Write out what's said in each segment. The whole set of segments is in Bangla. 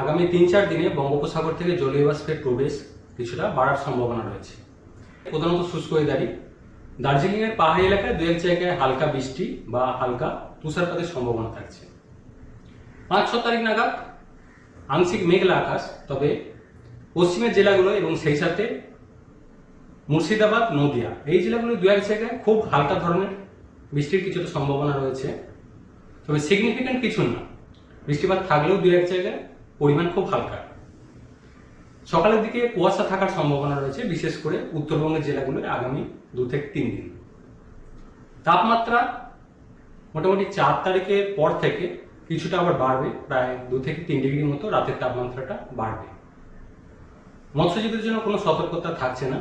আগামী তিন চার দিনে বঙ্গোপসাগর থেকে জলীয় বাষ্পের প্রবেশ কিছুটা বাড়ার সম্ভাবনা রয়েছে। প্রধানত শুষ্ক ওয়েদারই। দার্জিলিংয়ের পাহাড়ি এলাকায় দু এক জায়গায় হালকা বৃষ্টি বা হালকা তুষারপাতের সম্ভাবনা থাকছে। পাঁচ ছ তারিখ নাগাদ আংশিক মেঘলা আকাশ, তবে পশ্চিমের জেলাগুলো এবং সেই সাথে মুর্শিদাবাদ, নদিয়া এই জেলাগুলো দু এক জায়গায় খুব হালকা ধরনের বৃষ্টির কিছুটা সম্ভাবনা রয়েছে। তবে সিগনিফিক্যান্ট কিছু না। বৃষ্টিপাত থাকলেও দু এক জায়গায় পরিমাণ খুব হালকা। সকালের দিকে কুয়াশা থাকার সম্ভাবনা রয়েছে, বিশেষ করে উত্তরবঙ্গের জেলাগুলোয় আগামী দু থেকে তিন দিন। তাপমাত্রা মোটামুটি চার তারিখের পর থেকে কিছুটা আবার বাড়বে, প্রায় দু থেকে তিন ডিগ্রির মতো রাতের তাপমাত্রাটা বাড়বে। মৎস্যজীবীদের জন্য কোনো সতর্কতা থাকছে না।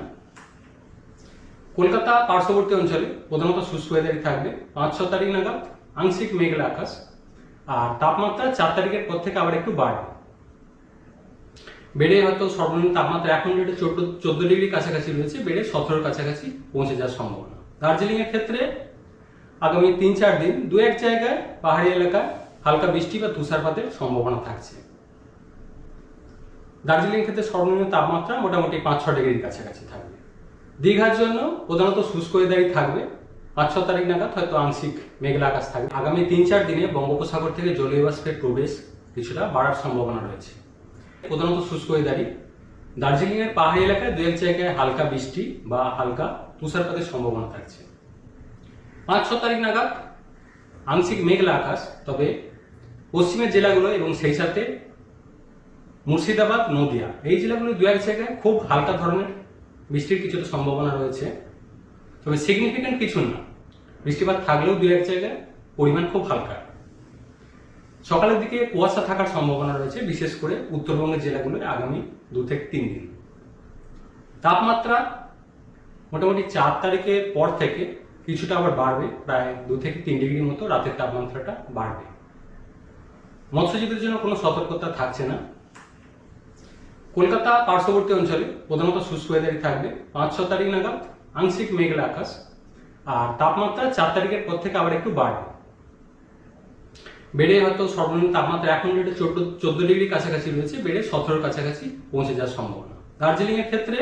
কলকাতা পার্শ্ববর্তী অঞ্চলে প্রধানত শুষ্ক ওয়েদারই থাকবে, পাঁচ ছ তারিখ নাগাদ আংশিক মেঘলা আকাশ, আর তাপমাত্রা চার তারিখের পর থেকে আবার একটু বাড়বে। বেড়ে হয়তো সর্বনিম্ন তাপমাত্রা এখন যেটা চোদ্দ চোদ্দ ডিগ্রি কাছাকাছি রয়েছে, বেড়ে সতেরোর কাছাকাছি পৌঁছে যাওয়ার সম্ভাবনা। দার্জিলিং এর ক্ষেত্রে আগামী তিন, চার দিন দু এক জায়গায় পাহাড়ি এলাকায় হালকা বৃষ্টি বা তুষারপাতের সম্ভাবনা থাকছে। দার্জিলিং ক্ষেত্রে সর্বনিম্ন তাপমাত্রা মোটামুটি পাঁচ ছ ডিগ্রির কাছাকাছি থাকবে। দীঘার জন্য প্রধানত শুষ্ক ওয়েদারই থাকবে। পাঁচ ছ তারিখ নাগাদ হয়তো আংশিক মেঘলা আকাশ থাকবে। আগামী তিন, চার দিনে বঙ্গোপসাগর থেকে জলীয় বাষ্পের প্রবেশ কিছুটা বাড়ার সম্ভাবনা রয়েছে। প্রধানত শুষ্ক ওয়েদারই দার্জিলিংয়ের পাহাড়ি এলাকায় দু এক জায়গায় হালকা বৃষ্টি বা হালকা তুষারপাতের সম্ভাবনা থাকছে। পাঁচ ছ তারিখ নাগাদ আংশিক মেঘলা আকাশ, তবে পশ্চিমের জেলাগুলো এবং সেই সাথে মুর্শিদাবাদ, নদিয়া এই জেলাগুলো দু এক জায়গায় খুব হালকা ধরনের বৃষ্টির কিছুটা সম্ভাবনা রয়েছে। তবে সিগনিফিক্যান্ট কিছু না। বৃষ্টিপাত থাকলেও দু এক জায়গায় পরিমাণ খুব হালকা। সকালের দিকে কুয়াশা থাকার সম্ভাবনা রয়েছে, বিশেষ করে উত্তরবঙ্গের জেলাগুলোয় আগামী দু থেকে তিন দিন। তাপমাত্রা মোটামুটি চার তারিখের পর থেকে কিছুটা আবার বাড়বে, প্রায় দু থেকে তিন ডিগ্রির মতো রাতের তাপমাত্রাটা বাড়বে। মৎস্যজীবীদের জন্য কোনো সতর্কতা থাকছে না। কলকাতা পার্শ্ববর্তী অঞ্চলে প্রধানত শুষ্ক ওয়েদারই থাকবে, পাঁচ ছ তারিখ নাগাদ আংশিক মেঘলা আকাশ, আর তাপমাত্রা চার তারিখের পর থেকে আবার একটু বাড়বে। বেড়ে হয়তো সর্বনিম্ন তাপমাত্রা এখন যেটা চোদ্দ চোদ্দ ডিগ্রি কাছাকাছি রয়েছে, বেড়ে সতেরোর কাছাকাছি পৌঁছে যাওয়ার সম্ভাবনা। দার্জিলিং এর ক্ষেত্রে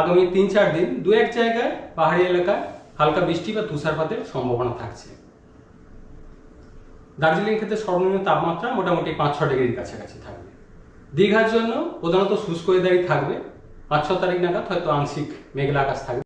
আগামী তিন, চার দিন দু এক জায়গায় পাহাড়ি এলাকায় হালকা বৃষ্টি বা তুষারপাতের সম্ভাবনা থাকছে। দার্জিলিং ক্ষেত্রে সর্বনিম্ন তাপমাত্রা মোটামুটি পাঁচ, ছ ডিগ্রির কাছাকাছি থাকবে। দীঘার জন্য প্রধানত শুষ্ক ওয়েদারই থাকবে। পাঁচ, ছ তারিখ নাগাদ হয়তো আংশিক মেঘলা আকাশ থাকবে।